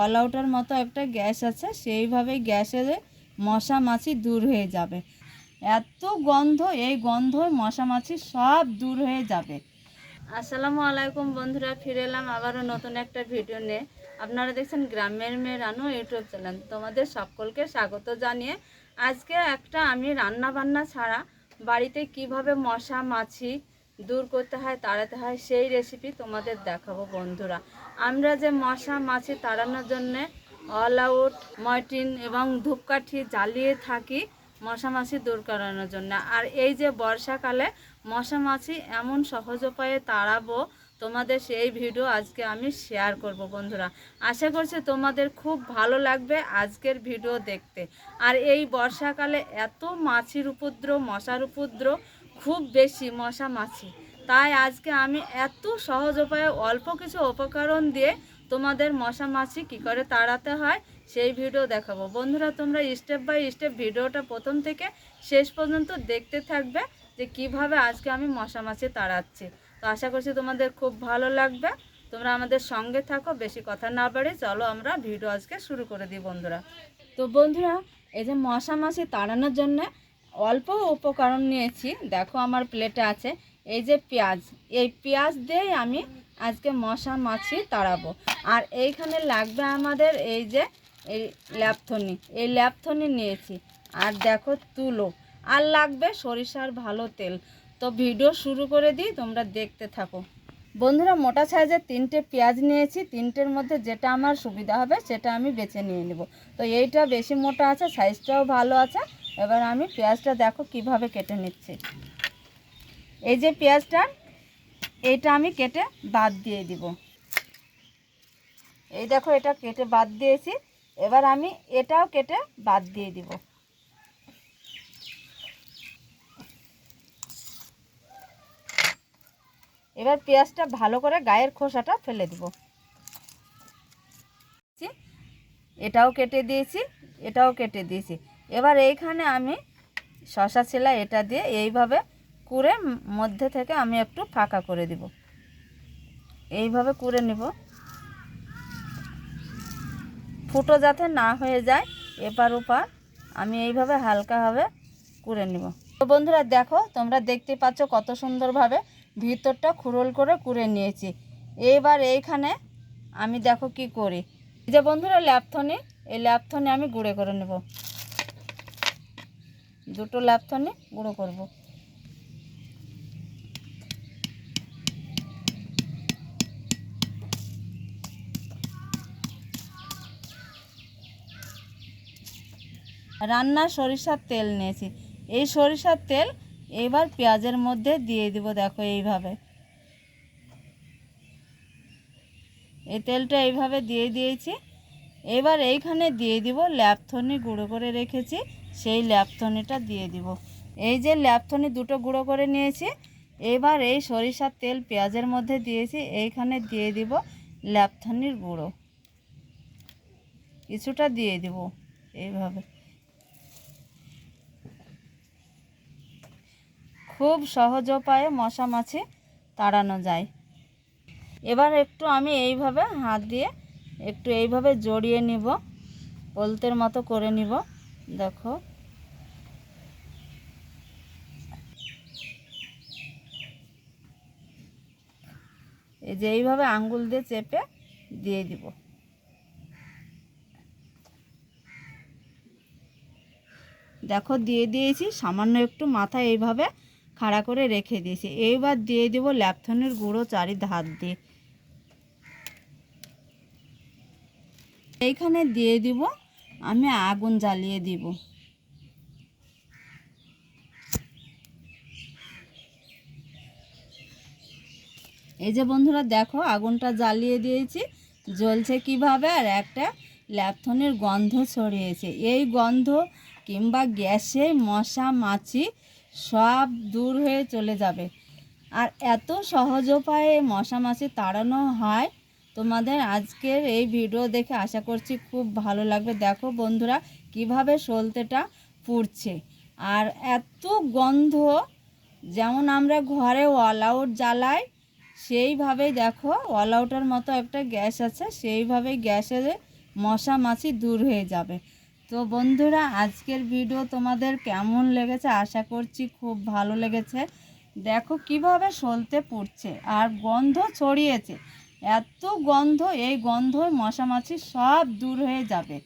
All আউটের মতো একটা গ্যাস আছে সেইভাবে গ্যাসে মশা মাছি দূর হয়ে যাবে। এত গন্ধ, এই গন্ধ মশা মাছি সব দূর হয়ে যাবে। আসসালামু আলাইকুম বন্ধুরা, ফিরে এলাম আবারও নতুন একটা ভিডিও নিয়ে। আপনারা দেখছেন গ্রামের মেয়ে রানু ইউটিউব চ্যানেল। তোমাদের সকলকে স্বাগত জানিয়ে আজকে একটা আমি রান্না বান্না ছাড়া বাড়িতে কীভাবে মশা মাছি দূর করতে হয়, তাড়াতে হয়, সেই রেসিপি তোমাদের দেখাবো বন্ধুরা। আমরা যে মশা মাছি তাড়ানোর জন্যে অল আউট ময়টিন এবং ধূপকাঠি জ্বালিয়ে থাকি মশা মাছি দূর করানোর জন্য। আর এই যে বর্ষাকালে মশা মাছি এমন সহজ উপায়ে তাড়াবো, তোমাদের সেই ভিডিও আজকে আমি শেয়ার করব বন্ধুরা। আশা করছি তোমাদের খুব ভালো লাগবে আজকের ভিডিও দেখতে। আর এই বর্ষাকালে এত মাছির উপদ্রব, মশার উপদ্রব খুব বেশি মশা মাছি। তাই আজকে আমি এত সহজ উপায়ে অল্প কিছু উপকরণ দিয়ে তোমাদের মশা মাছি কী করে তাড়াতে হয় সেই ভিডিও দেখাবো। বন্ধুরা, তোমরা স্টেপ বাই স্টেপ ভিডিওটা প্রথম থেকে শেষ পর্যন্ত দেখতে থাকবে যে কীভাবে আজকে আমি মশা মাছি তাড়াচ্ছি। তো আশা করছি তোমাদের খুব ভালো লাগবে। তোমরা আমাদের সঙ্গে থাকো, বেশি কথা না বাড়ি চলো আমরা ভিডিও আজকে শুরু করে দিই বন্ধুরা। তো বন্ধুরা, এই যে মশা মাছি তাড়ানোর জন্য অল্প উপকরণ নিয়েছি। দেখো আমার প্লেটে আছে। এই যে পেঁয়াজ। এই পেঁয়াজ দিয়েই আমি আজকে মশা মাছি তাড়াবো। আর এইখানে লাগবে আমাদের এই যে, এই ল্যাপথনি। এই ল্যাপথনি নিয়েছি। আর দেখো তুলো। আর লাগবে সরিষার ভালো তেল। তো ভিডিও শুরু করে দিই, তোমরা দেখতে থাকো। বন্ধুরা, মোটা সাইজের তিনটে পেঁয়াজ নিয়েছি। তিনটের মধ্যে যেটা আমার সুবিধা হবে, সেটা আমি বেছে নিয়ে নেব। তো এইটা বেশি মোটা আছে, সাইজটাও ভালো আছে। এবার আমি পেঁয়াজটা দেখো কীভাবে কেটে নিচ্ছি। এই যে পেঁয়াজটা এইটা আমি কেটে বাদ দিয়ে দিব। এই দেখো এটা কেটে বাদ দিয়েছি। এবার আমি এটাও কেটে বাদ দিয়ে দিব। এবার পেঁয়াজটা ভালো করে গায়ের খোসাটা ফেলে দিব। এটাও কেটে দিয়েছি, এটাও কেটে দিয়েছি। এবার এইখানে আমি শশা ছিলা এটা দিয়ে এইভাবে কুড়ে মধ্যে থেকে আমি একটু ফাঁকা করে দিব। এইভাবে কুড়ে নিব। ফুটো যাতে না হয়ে যায়, এপার ওপার আমি এইভাবে হালকাভাবে কুড়ে নিব। তো বন্ধুরা দেখো, তোমরা দেখতে পাচ্ছ কত সুন্দরভাবে ভিতরটা খুরল করে কুড়ে নিয়েছি। এইবার এইখানে আমি দেখো কি করি। যে বন্ধুরা ল্যাপথনি, এই ল্যাপথনি আমি গুঁড়ে করে নেব। দুটো ল্যাপথনি গুঁড়ো করব। রান্নার সরিষার তেল নিয়েছি। এই সরিষার তেল এবার পেঁয়াজের মধ্যে দিয়ে দিব, দেখো এইভাবে। এই তেলটা এইভাবে দিয়ে দিয়েছি। এবার এইখানে দিয়ে দিব ল্যাপথনি গুঁড়ো করে রেখেছি। সেই ল্যাপথনিটা দিয়ে দিব। এই যে ল্যাপথনি দুটো গুঁড়ো করে নিয়েছি, এবার এই সরিষার তেল পেঁয়াজের মধ্যে দিয়েছি, এইখানে দিয়ে দিব ল্যাপথনির গুঁড়ো। কিছুটা দিয়ে দিব এইভাবে। খুব সহজ উপায়ে মশা মাছি তাড়ানো যায়। এবার একটু আমি এইভাবে হাত দিয়ে একটু এইভাবে জড়িয়ে নিব পোলতের মতো করে নিব। দেখো। এই যে এইভাবে আঙ্গুল দিয়ে চেপে দিয়ে দিব। দেখো, দিয়ে দিয়েছি, সামান্য একটু মাথা এইভাবে খাড়া করে রেখে দিয়েছি। এইবার দিয়ে দিব ল্যাপথনের গুঁড়ো চারি ধার দিয়ে। এইখানে দিয়ে দিব আমি আগুন জ্বালিয়ে দিব। এই যে বন্ধুরা, দেখো আগুনটা জ্বালিয়ে দিয়েছি। জ্বলছে কীভাবে? আর একটা ল্যাপথনের গন্ধ ছড়িয়েছে। এই গন্ধ কিংবা গ্যাসে মশা, মাছি সব দূর হয়ে চলে যাবে। আর এত সহজ উপায়ে মশা, মাছি তাড়ানো হয় তোমাদের আজকের এই ভিডিও দেখে আশা করছি খুব ভালো লাগবে। দেখো বন্ধুরা, কীভাবে সলতেটা পুড়ছে। আর এত গন্ধ, যেমন আমরা ঘরে অল আউট জ্বালাই, সেইভাবেই দেখো অল আউটের মতো একটা গ্যাস আছে, সেইভাবেই গ্যাসে মশা মাছি দূর হয়ে যাবে। তো বন্ধুরা, আজকের ভিডিও তোমাদের কেমন লেগেছে? আশা করছি খুব ভালো লেগেছে। দেখো কীভাবে সলতে পুড়ছে, আর গন্ধ ছড়িয়েছে। এত গন্ধ, এই গন্ধ মশা মাছি সব দূর হয়ে যাবে।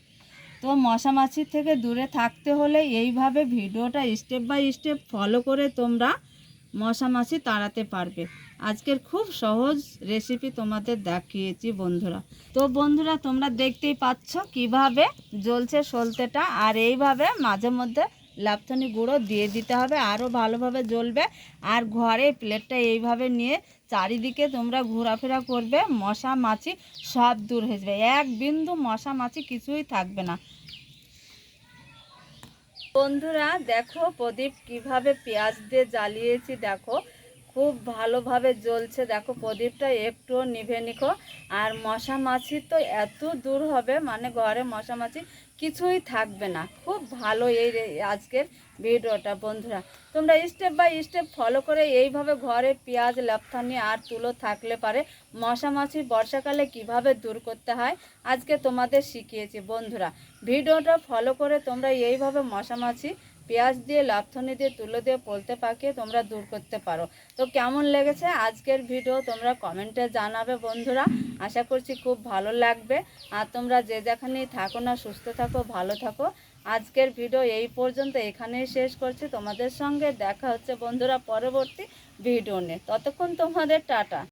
তো মশা মাছির থেকে দূরে থাকতে হলে এইভাবে ভিডিওটা স্টেপ বাই স্টেপ ফলো করে তোমরা মশা মাছি তাড়াতে পারবে। আজকের খুব সহজ রেসিপি তোমাদের দেখিয়েছি বন্ধুরা। তো বন্ধুরা, তোমরা দেখতেই পাচ্ছ কীভাবে জ্বলছে সলতেটা আর এইভাবে মাঝে মধ্যে লাপথনি গুঁড়ো দিয়ে দিতে হবে আরও ভালোভাবে জ্বলবে। আর ঘরে প্লেটটা এইভাবে নিয়ে চারিদিকে তোমরা ঘোরাফেরা করবে, মশা মাছি সব দূর হয়ে যাবে। এক বিন্দু মশা মাছি কিছুই থাকবে না। বন্ধুরা, দেখো প্রদীপ কীভাবে পেঁয়াজ দিয়ে জ্বালিয়েছি, দেখো। খুব ভালোভাবে জ্বলছে, দেখো প্রদীপটা একটু নিভে নিখো। আর মশা মাছি তো এত দূর হবে মানে ঘরে মশা মাছি কিছুই থাকবে না। খুব ভালো এই আজকের ভিডিওটা, বন্ধুরা। তোমরা স্টেপ বাই স্টেপ ফলো করে এইভাবে ঘরে পেঁয়াজ লাফথানি আর তুলো থাকলে পারে। মশা মাছি বর্ষাকালে কীভাবে দূর করতে হয়, আজকে তোমাদের শিখিয়েছি, বন্ধুরা। ভিডিওটা ফলো করে তোমরা এইভাবে মশা মাছি পেঁয়াজ দিয়ে লাফথনি দিয়ে, তুলো দিয়ে, পলতে পাকিয়ে তোমরা দূর করতে পারো। তো কেমন লেগেছে আজকের ভিডিও তোমরা কমেন্টে জানাবে বন্ধুরা। আশা করছি খুব ভালো লাগবে। আর তোমরা যে যেখানেই থাকো না, সুস্থ থাকো, ভালো থাকো। আজকের ভিডিও এই পর্যন্ত এখানেই শেষ করছি। তোমাদের সঙ্গে দেখা হচ্ছে বন্ধুরা পরবর্তী ভিডিও নিয়ে। ততক্ষণ তোমাদের টাটা।